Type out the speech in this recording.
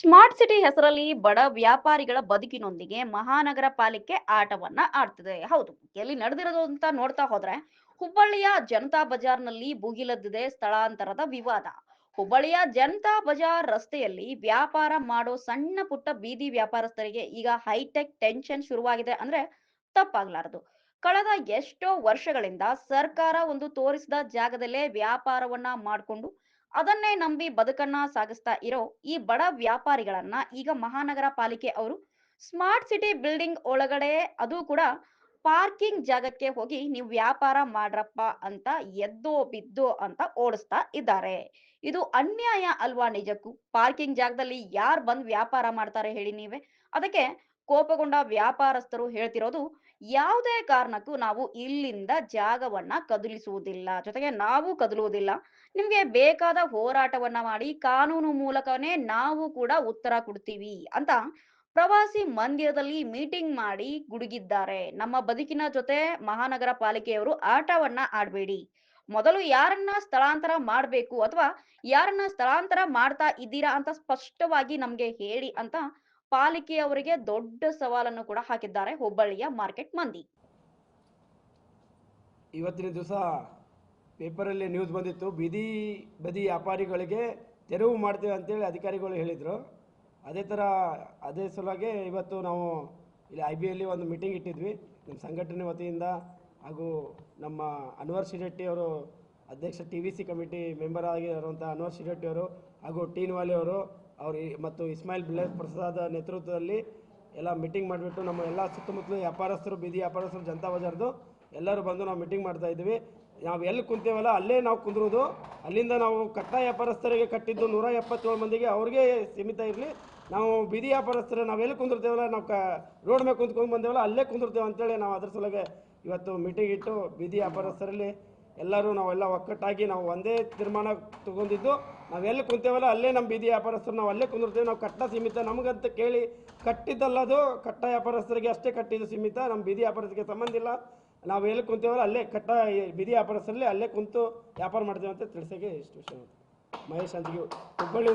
Smart city ಹೆಸರಲ್ಲಿ ಬಡ ವ್ಯಾಪಾರಿಗಳ ಬದುಕಿನೊಂದಿಗೆ ಮಹಾನಗರ ಪಾಲಿಕೆ ಆಟವನ್ನ ಆಡ್ತಿದೆ. ಹೌದು, ಎಲ್ಲಿ ನಡೆದಿರೋದು ಅಂತ ನೋಡ್ತಾ ಹೋದ್ರೆ ಹುಬ್ಬಳ್ಳಿಯ ಜನತಾ ಬಜಾರ್ನಲ್ಲಿ ಭುಗಿಲದ್ದಿದೆ ಸ್ಥಳಾಂತರದ ವಿವಾದ. ಹುಬ್ಬಳ್ಳಿಯ ಜನತಾ ಬಜಾರ್ ರಸ್ತೆಯಲ್ಲಿ ವ್ಯಾಪಾರ ಮಾಡೋ ಸಣ್ಣ ಪುಟ್ಟ ಬೀದಿ ವ್ಯಾಪಾರಸ್ಥರಿಗೆ ಈಗ ಹೈಟೆಕ್ ಟೆನ್ಷನ್ ಶುರುವಾಗಿದೆ ಅಂದ್ರೆ ತಪ್ಪಾಗ್ಲಾರದು. ಕಳೆದ ಎಷ್ಟೋ ವರ್ಷಗಳಿಂದ ಸರ್ಕಾರ ಒಂದು ತೋರಿಸಿದ ಜಾಗದಲ್ಲೇ ವ್ಯಾಪಾರವನ್ನ ಮಾಡಿಕೊಂಡು ಅದನ್ನೇ ನಂಬಿ ಬದುಕನ್ನ ಸಾಗಿಸ್ತಾ ಇರೋ ಈ ಬಡ ವ್ಯಾಪಾರಿಗಳನ್ನ ಈಗ ಮಹಾನಗರ ಪಾಲಿಕೆ ಅವರು ಸ್ಮಾರ್ಟ್ ಸಿಟಿ ಬಿಲ್ಡಿಂಗ್ ಒಳಗಡೆ ಅದು ಕೂಡ ಪಾರ್ಕಿಂಗ್ ಜಾಗಕ್ಕೆ ಹೋಗಿ ನೀವು ವ್ಯಾಪಾರ ಮಾಡ್ರಪ್ಪ ಅಂತ ಎದ್ದೋ ಬಿದ್ದೋ ಅಂತ ಓಡಿಸ್ತಾ ಇದ್ದಾರೆ. ಇದು ಅನ್ಯಾಯ ಅಲ್ವಾ ನಿಜಕ್ಕೂ? ಪಾರ್ಕಿಂಗ್ ಜಾಗದಲ್ಲಿ ಯಾರು ಬಂದು ವ್ಯಾಪಾರ ಮಾಡ್ತಾರೆ ಹೇಳಿ ನೀವೇ? ಅದಕ್ಕೆ ಕೋಪಗೊಂಡ ವ್ಯಾಪಾರಸ್ಥರು ಹೇಳ್ತಿರೋದು ಯಾವುದೇ ಕಾರಣಕ್ಕೂ ನಾವು ಇಲ್ಲಿಂದ ಜಾಗವನ್ನ ಕದಲಿಸುವುದಿಲ್ಲ. ಜೊತೆಗೆ ನಾವು ಕದಲುವುದಿಲ್ಲ. ನಿಮ್ಗೆ ಬೇಕಾದ ಹೋರಾಟವನ್ನ ಮಾಡಿ ಕಾನೂನು ಮೂಲಕನೇ ನಾವು ಕೂಡ ಉತ್ತರ ಕೊಡ್ತೀವಿ ಅಂತ ಪ್ರವಾಸಿ ಮಂದಿರದಲ್ಲಿ ಮೀಟಿಂಗ್ ಮಾಡಿ ಗುಡುಗಿದ್ದಾರೆ. ನಮ್ಮ ಬದುಕಿನ ಜೊತೆ ಮಹಾನಗರ ಪಾಲಿಕೆಯವರು ಆಟವನ್ನ ಆಡ್ಬೇಡಿ. ಮೊದಲು ಯಾರನ್ನ ಸ್ಥಳಾಂತರ ಮಾಡ್ಬೇಕು ಅಥವಾ ಯಾರನ್ನ ಸ್ಥಳಾಂತರ ಮಾಡ್ತಾ ಇದ್ದೀರಾ ಅಂತ ಸ್ಪಷ್ಟವಾಗಿ ನಮ್ಗೆ ಹೇಳಿ ಅಂತ ಪಾಲಿಕೆಯವರಿಗೆ ದೊಡ್ಡ ಸವಾಲನ್ನು ಕೂಡ ಹಾಕಿದ್ದಾರೆ ಹುಬ್ಬಳ್ಳಿಯ ಮಾರ್ಕೆಟ್ ಮಂದಿ. ಇವತ್ತಿನ ದಿವಸ ಪೇಪರಲ್ಲಿ ನ್ಯೂಸ್ ಬಂದಿತ್ತು, ಬೀದಿ ಬದಿ ವ್ಯಾಪಾರಿಗಳಿಗೆ ತೆರವು ಮಾಡ್ತೇವೆ ಅಂತೇಳಿ ಅಧಿಕಾರಿಗಳು ಹೇಳಿದರು. ಅದೇ ಥರ, ಅದೇ ಸಲುವಾಗಿ ಇವತ್ತು ನಾವು ಇಲ್ಲಿ ಐ ಬಿಯಲ್ಲಿ ಒಂದು ಮೀಟಿಂಗ್ ಇಟ್ಟಿದ್ವಿ. ಸಂಘಟನೆ ವತಿಯಿಂದ ಹಾಗೂ ನಮ್ಮ ಅನ್ವರ್ ಅವರು ಅಧ್ಯಕ್ಷ T V C committee member ಆಗಿರುವಂಥ ಅನ್ವರ್ ಅವರು ಹಾಗೂ ಟೀನ್ ವಾಲಿ ಅವರು ಅವರು ಮತ್ತು ಇಸ್ಮಾಯಿಲ್ ಬಿಲ್ಲೇಶ್ ಪ್ರಸಾದ್ ನೇತೃತ್ವದಲ್ಲಿ ಎಲ್ಲ ಮೀಟಿಂಗ್ ಮಾಡಿಬಿಟ್ಟು ನಮ್ಮ ಎಲ್ಲ ಸುತ್ತಮುತ್ತಲು ವ್ಯಾಪಾರಸ್ಥರು, ಬೀದಿ ವ್ಯಾಪಾರಸ್ಥರು, ಜನತಾ ಬಜಾರ್ದು ಎಲ್ಲರೂ ಬಂದು ನಾವು ಮೀಟಿಂಗ್ ಮಾಡ್ತಾ ಇದ್ದೀವಿ. ನಾವು ಎಲ್ಲಿ ಕುಂತೇವಲ್ಲ, ಅಲ್ಲೇ ನಾವು ಕುಂದ್ರೋದು. ಅಲ್ಲಿಂದ ನಾವು ಕಟ್ಟ ವ್ಯಾಪಾರಸ್ಥರಿಗೆ ಕಟ್ಟಿದ್ದು ನೂರ ಎಪ್ಪತ್ತೇಳು ಮಂದಿಗೆ ಅವ್ರಿಗೆ ಸೀಮಿತ ಇರಲಿ. ನಾವು ಬೀದಿ ವ್ಯಾಪಾರಸ್ಥರು, ನಾವು ಎಲ್ಲಿ ಕುಂದಿರ್ತೇವಲ್ಲ, ನಾವು ಕ ರೋಡ್ ಮೇಲೆ ಕುಂತ್ಕೊಂಡು ಬಂದೇವಲ್ಲ, ಅಲ್ಲೇ ಕುಂದಿರ್ತೇವೆ ಅಂತೇಳಿ ನಾವು ಅದ್ರ ಸಲುವಾಗಿ ಇವತ್ತು ಮೀಟಿಂಗ್ ಇಟ್ಟು ಬೀದಿ ವ್ಯಾಪಾರಸ್ಥರಲ್ಲಿ ಎಲ್ಲರೂ ನಾವೆಲ್ಲ ಒಕ್ಕಟ್ಟಾಗಿ ನಾವು ಒಂದೇ ತೀರ್ಮಾನ ತಗೊಂಡಿದ್ದು. ನಾವು ಎಲ್ಲಿ ಕುಂತೇವಲ್ಲ ಅಲ್ಲೇ ನಮ್ಮ ಬೀದಿ ವ್ಯಾಪಾರಸ್ಥರು ನಾವು ಅಲ್ಲೇ ಕುಂದಿರ್ತೇವೆ. ನಾವು ಕಟ್ಟ ಸೀಮಿತ. ನಮಗಂತ ಕೇಳಿ ಕಟ್ಟಿದ್ದಲ್ಲದು ಕಟ್ಟ ವ್ಯಾಪಾರಸ್ಥರಿಗೆ ಅಷ್ಟೇ ಕಟ್ಟಿದ್ದು ಸೀಮಿತ. ನಮ್ಮ ಬೀದಿ ವ್ಯಾಪಾರಸ್ಥರಿಗೆ ಸಂಬಂಧ ಇಲ್ಲ. ನಾವು ಎಲ್ಲಿ ಕುಂತೇವಲ್ಲ ಅಲ್ಲೇ ಕಟ್ಟ ಬೀದಿ ವ್ಯಾಪಾರಸ್ಥರಲ್ಲಿ ಅಲ್ಲೇ ಕುಂತು ವ್ಯಾಪಾರ ಮಾಡ್ತೇವೆ ಅಂತ ತಿಳಿಸೋಕೆ ಇಷ್ಟು ವಿಷಯ ಮಹೇಶ್ ಅಂತಿಗೆ ಹುಬ್ಬಳ್ಳಿ